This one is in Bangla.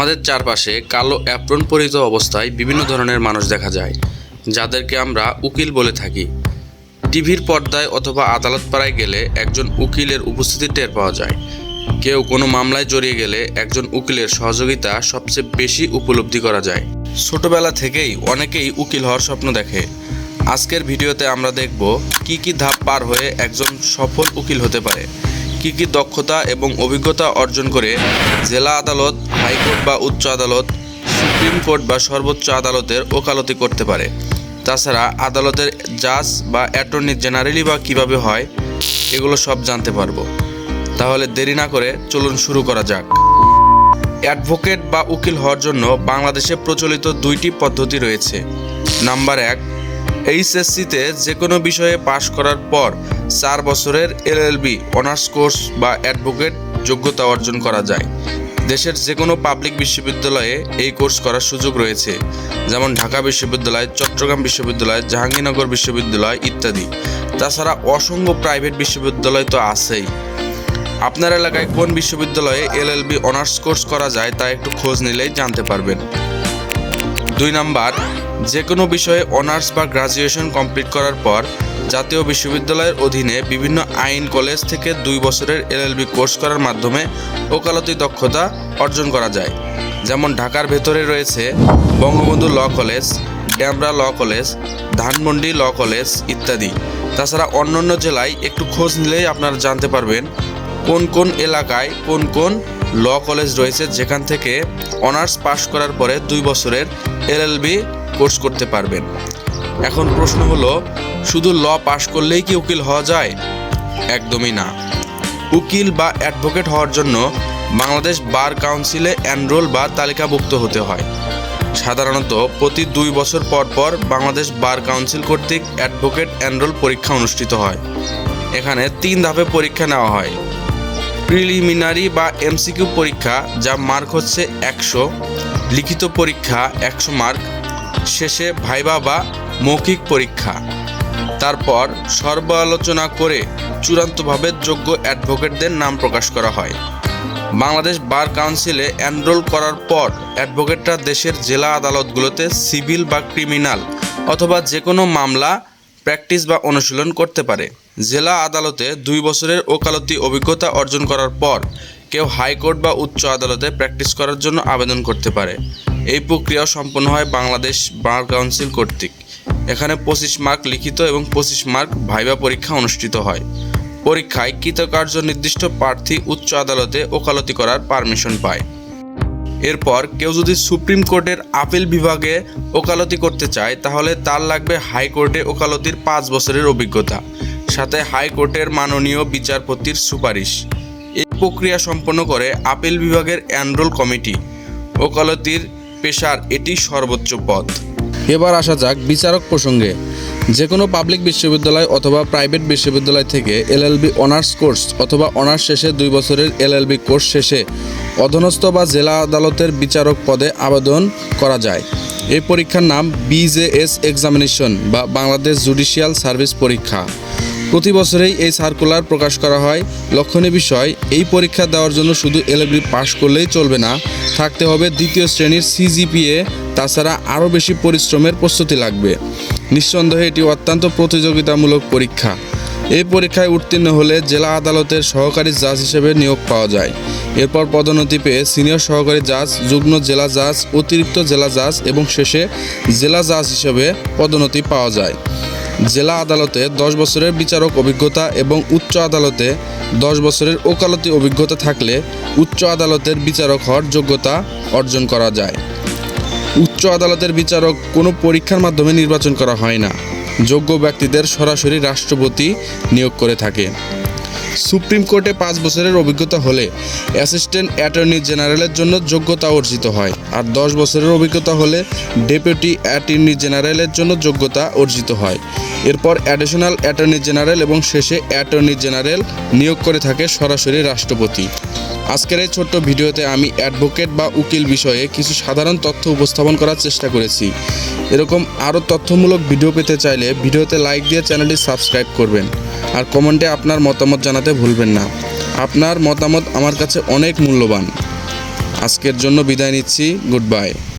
আমাদের চারপাশে কালো অ্যাপ্রন পরিহিত অবস্থায় বিভিন্ন ধরনের মানুষ দেখা যায়, যাদেরকে আমরা উকিল বলে থাকি। টিভির পর্দায় অথবা আদালত পাড়ায় গেলে একজন উকিলের উপস্থিতি টের পাওয়া যায়। কেউ কোনো মামলায় জড়িয়ে গেলে একজন উকিলের সহযোগিতা সবচেয়ে বেশি উপলব্ধি করা যায়। ছোটবেলা থেকেই অনেকেই উকিল হওয়ার স্বপ্ন দেখে। আজকের ভিডিওতে আমরা দেখব কি কি ধাপ পার হয়ে একজন সফল উকিল হতে পারে। কি কী দক্ষতা এবং অভিজ্ঞতা অর্জন করে জেলা আদালত, হাইকোর্ট বা উচ্চ আদালত, সুপ্রিম কোর্ট বা সর্বোচ্চ আদালতের ওকালতি করতে পারে। তাছাড়া আদালতের জাজ বা অ্যাটর্নি জেনারেলি বা কীভাবে হয়, এগুলো সব জানতে পারব। তাহলে দেরি না করে চলুন শুরু করা যাক। অ্যাডভোকেট বা উকিল হওয়ার জন্য বাংলাদেশে প্রচলিত দুইটি পদ্ধতি রয়েছে। নাম্বার এক এইচএসসিতে যে কোনো বিষয়ে পাশ করার পর চার বছরের এলএলবি, অনার্স কোর্স বা অ্যাডভোকেট যোগ্যতা অর্জন করা যায়। দেশের যে কোনো পাবলিক বিশ্ববিদ্যালয়ে এই কোর্স করার সুযোগ রয়েছে, যেমন ঢাকা বিশ্ববিদ্যালয়, চট্টগ্রাম বিশ্ববিদ্যালয়, জাহাঙ্গীরনগর বিশ্ববিদ্যালয় ইত্যাদি। তাছাড়া অসংখ্য প্রাইভেট বিশ্ববিদ্যালয় তো আছেই। আপনার এলাকায় কোন বিশ্ববিদ্যালয়ে এলএলবি, অনার্স কোর্স করা যায় তা একটু খোঁজ নিলেই জানতে পারবেন। দুই নাম্বার যে কোনো বিষয়ে অনার্স বা গ্রাজুয়েশন কমপ্লিট করার পর জাতীয় বিশ্ববিদ্যালয়ের অধীনে বিভিন্ন আইন কলেজ থেকে দুই বছরের এলএলবি কোর্স করার মাধ্যমে ওকালতি দক্ষতা অর্জন করা যায়। যেমন ঢাকার ভেতরে রয়েছে Bangabandhu law college, Demra law college, Dhanmondi law college ইত্যাদি। তাছাড়া অন্যান্য জেলায় একটু খোঁজ নিলেই আপনারা জানতে পারবেন কোন কোন এলাকায় কোন কোন ল কলেজ রয়েছে, যেখান থেকে অনার্স পাশ করার পরে দুই বছরের এলএলবি কোর্স করতে পারবেন। এখন প্রশ্ন হলো, শুধু ল পাশ করলেই কি উকিল হওয়া যায়? একদমই না। উকিল বা অ্যাডভোকেট হওয়ার জন্য বাংলাদেশ বার কাউন্সিলে এনরোল বা তালিকাভুক্ত হতে হয়। সাধারণত প্রতি দুই বছর পর পর বাংলাদেশ বার কাউন্সিল কর্তৃক অ্যাডভোকেট এনরোল পরীক্ষা অনুষ্ঠিত হয়। এখানে তিন ধাপে পরীক্ষা নেওয়া হয়। প্রিলিমিনারি বা এমসিকিউ পরীক্ষা, যা মার্ক হচ্ছে একশো, লিখিত পরীক্ষা একশো মার্ক, শেষে ভাইবা বা মৌখিক পরীক্ষা। তারপর সর্বালোচনা করে চূড়ান্তভাবে যোগ্য অ্যাডভোকেটদের নাম প্রকাশ করা হয়। বাংলাদেশ বার কাউন্সিলে এনরোল করার পর অ্যাডভোকেটরা দেশের জেলা আদালতগুলোতে সিভিল বা ক্রিমিনাল অথবা যে কোনো মামলা, প্র্যাকটিস বা অনুশীলন করতে পারে। জেলা আদালতে দুই বছরের ওকালতি অভিজ্ঞতা অর্জন করার পর কেউ হাইকোর্ট বা উচ্চ আদালতে প্র্যাকটিস করার জন্য আবেদন করতে পারে। এই প্রক্রিয়া সম্পন্ন হয় বাংলাদেশ বার কাউন্সিল কর্তৃক। এখানে পঁচিশ মার্ক লিখিত এবং পঁচিশ মার্ক ভাইবা পরীক্ষা অনুষ্ঠিত হয়। পরীক্ষায় কৃতকার্য নির্দিষ্ট প্রার্থী উচ্চ আদালতে ওকালতি করার পারমিশন পায়। এরপর কেউ যদি সুপ্রিম কোর্টের আপিল বিভাগে ওকালতি করতে চায়, তাহলে তার লাগবে হাইকোর্টে ওকালতির পাঁচ বছরের অভিজ্ঞতা। সাথে হাইকোর্টের মাননীয় বিচারপতির সুপারিশ। এই প্রক্রিয়া সম্পন্ন করে আপিল বিভাগের এনরোল কমিটি। ওকালতির পেশার এটি সর্বোচ্চ পদ। এবার আসা যাক বিচারক প্রসঙ্গে। যে কোনো পাবলিক বিশ্ববিদ্যালয় অথবা প্রাইভেট বিশ্ববিদ্যালয় থেকে এলএলবি অনার্স কোর্স অথবা অনার্স শেষে দুই বছরের এলএলবি কোর্স শেষে অধীনস্থ বা জেলা আদালতের বিচারক পদে আবেদন করা যায়। এই পরীক্ষার নাম বিজেএস এক্সামিনেশন বা বাংলাদেশ জুডিশিয়াল সার্ভিস পরীক্ষা। প্রতি বছরেই এই সার্কুলার প্রকাশ করা হয়। লক্ষণীয় বিষয়, এই পরীক্ষা দেওয়ার জন্য শুধু এলএলবি পাশ করলেই চলবে না, থাকতে হবে দ্বিতীয় শ্রেণির সিজিপিএ তাছাড়া আরও বেশি পরিশ্রমের প্রস্তুতি লাগবে। নিঃসন্দেহে এটি অত্যন্ত প্রতিযোগিতামূলক পরীক্ষা। এই পরীক্ষায় উত্তীর্ণ হলে জেলা আদালতের সহকারী জাজ হিসেবে নিয়োগ পাওয়া যায়। এরপর পদোন্নতি পেয়ে সিনিয়র সহকারী জাজ, যুগ্ম জেলা জাজ, অতিরিক্ত জেলা জাজ এবং শেষে জেলা জাজ হিসেবে পদোন্নতি পাওয়া যায়। জেলা আদালতে দশ বছরের বিচারক অভিজ্ঞতা এবং উচ্চ আদালতে দশ বছরের ওকালতি অভিজ্ঞতা থাকলে উচ্চ আদালতের বিচারক হওয়ার যোগ্যতা অর্জন করা যায়। উচ্চ আদালতের বিচারক কোনো পরীক্ষার মাধ্যমে নির্বাচন করা হয় না। যোগ্য ব্যক্তিদের সরাসরি রাষ্ট্রপতি নিয়োগ করে থাকে। সুপ্রিম কোর্টে পাঁচ বছরের অভিজ্ঞতা হলে অ্যাসিস্ট্যান্ট অ্যাটর্নি জেনারেলের জন্য যোগ্যতা অর্জিত হয় আর দশ বছরের অভিজ্ঞতা হলে ডেপুটি অ্যাটর্নি জেনারেলের জন্য যোগ্যতা অর্জিত হয়। এরপর অ্যাডিশনাল অ্যাটর্নি জেনারেল এবং শেষে অ্যাটর্নি জেনারেল নিয়োগ করে থাকে সরাসরি রাষ্ট্রপতি। আজকের এই ছোট্ট ভিডিওতে আমি অ্যাডভোকেট বা উকিল বিষয়ে কিছু সাধারণ তথ্য উপস্থাপন করার চেষ্টা করেছি। এরকম আরও তথ্যমূলক ভিডিও পেতে চাইলে ভিডিওতে লাইক দিয়ে চ্যানেলটি সাবস্ক্রাইব করবেন। আর কমেন্টে আপনার মতামত জানাতে ভুলবেন না। আপনার মতামত আমার কাছে অনেক মূল্যবান। আজকের জন্য বিদায় নিচ্ছি। Good bye.